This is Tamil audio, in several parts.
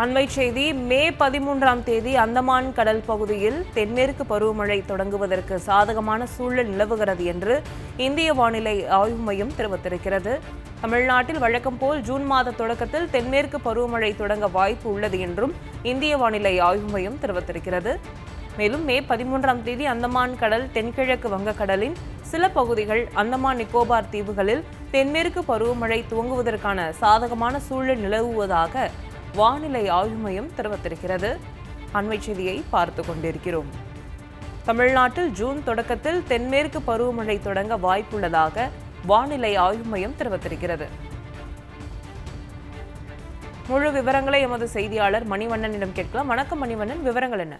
அண்மை செய்தி மே பதிமூன்றாம் தேதி அந்தமான் கடல் பகுதியில் தென்மேற்கு பருவமழை தொடங்குவதற்கு சாதகமான சூழல் நிலவுகிறது என்று இந்திய வானிலை ஆய்வு மையம் தெரிவித்திருக்கிறது. தமிழ்நாட்டில் வழக்கம் போல் ஜூன் மாத தொடக்கத்தில் தென்மேற்கு பருவமழை தொடங்க வாய்ப்பு உள்ளது என்றும் இந்திய வானிலை ஆய்வு மையம் தெரிவித்திருக்கிறது. மேலும் மே பதிமூன்றாம் தேதி அந்தமான் கடல் தென்கிழக்கு வங்கக்கடலின் சில பகுதிகள் அந்தமான் நிக்கோபார் தீவுகளில் தென்மேற்கு பருவமழை துவங்குவதற்கான சாதகமான சூழல் நிலவுவதாக வானிலை ஆய்வு மையம் தெரிவித்திருக்கிறது. அண்மை செய்தியை பார்த்து கொண்டிருக்கிறோம். தமிழ்நாட்டில் ஜூன் தொடக்கத்தில் தென்மேற்கு பருவமழை தொடங்க வாய்ப்புள்ளதாக வானிலை ஆய்வு மையம் தெரிவித்திருக்கிறது. முழு விவரங்களை எமது செய்தியாளர் மணிவண்ணனிடம் கேட்கலாம். வணக்கம் மணிவண்ணன். விவரங்கள் என்ன?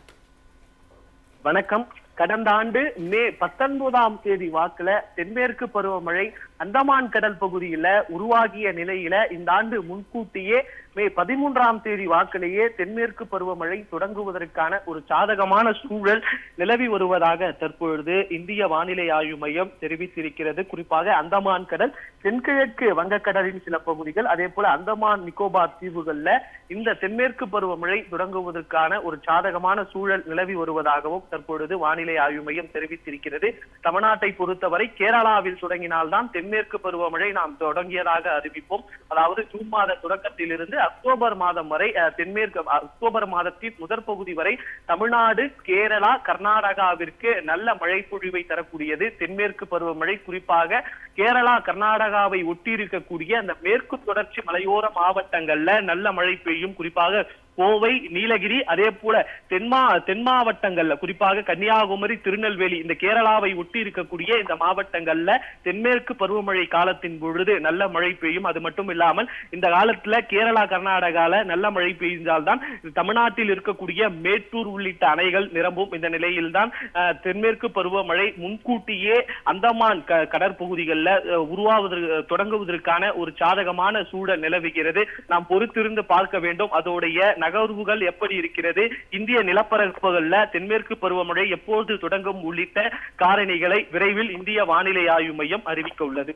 வணக்கம். கடந்த ஆண்டு மே பத்தொன்பதாம் தேதி வாக்குல தென்மேற்கு பருவமழை அந்தமான் கடல் பகுதியில உருவாகிய நிலையில இந்த ஆண்டு முன்கூட்டியே மே பதிமூன்றாம் தேதி வாக்கிலேயே தென்மேற்கு பருவமழை தொடங்குவதற்கான ஒரு சாதகமான சூழல் நிலவி வருவதாக தற்பொழுது இந்திய வானிலை ஆய்வு மையம் தெரிவித்திருக்கிறது. குறிப்பாக அந்தமான் கடல் தென்கிழக்கு வங்கக்கடலின் சில பகுதிகள் அதே போல அந்தமான் நிக்கோபார் தீவுகள்ல இந்த தென்மேற்கு பருவமழை தொடங்குவதற்கான ஒரு சாதகமான சூழல் நிலவி வருவதாகவும் தற்பொழுது வானிலை வானிலை ஆய்வு மையம் தெரிவித்திருக்கிறது. தமிழ்நாட்டை பொறுத்தவரை கேரளாவில் தொடங்கினால்தான் தென்மேற்கு பருவமழை நாம் தொடங்கியதாக அறிவிப்போம். அதாவது ஜூன் மாத தொடக்கத்திலிருந்து அக்டோபர் மாதம் வரை தென்மேற்கு அக்டோபர் மாதத்தின் முதற் பகுதி வரை தமிழ்நாடு கேரளா கர்நாடகாவிற்கு நல்ல மழை பொழிவை தரக்கூடியது. தென்மேற்கு பருவமழை குறிப்பாக கேரளா கர்நாடகாவை ஒட்டியிருக்கக்கூடிய அந்த மேற்கு தொடர்ச்சி மலையோர மாவட்டங்கள்ல நல்ல மழை பெய்யும். குறிப்பாக கோவை நீலகிரி அதே போல தென்மா தென் மாவட்டங்கள்ல குறிப்பாக கன்னியாகுமரி திருநெல்வேலி இந்த கேரளாவை ஒட்டி இருக்கக்கூடிய இந்த மாவட்டங்கள்ல தென்மேற்கு பருவமழை காலத்தின் பொழுது நல்ல மழை பெய்யும். அது மட்டும் இல்லாமல் இந்த காலத்துல கேரளா கர்நாடகால நல்ல மழை பெய்தால்தான் தமிழ்நாட்டில் இருக்கக்கூடிய மேட்டூர் உள்ளிட்ட அணைகள் நிரம்பும். இந்த நிலையில்தான் தென்மேற்கு பருவமழை முன்கூட்டியே அந்தமான் கடற்பகுதிகளில் உருவாவதற்கு தொடங்குவதற்கான ஒரு சாதகமான சூழல் நிலவுகிறது. நாம் பொறுத்திருந்து பார்க்க வேண்டும். அதோடைய நகர்வுகள் எப்படி இருக்கிறது? இந்திய நிலப்பரப்புகள்ல தென்மேற்கு பருவமழை எப்போது தொடங்கும் உள்ளிட்ட காரணிகளை விரைவில் இந்திய வானிலை ஆய்வு மையம் அறிவிக்க உள்ளது.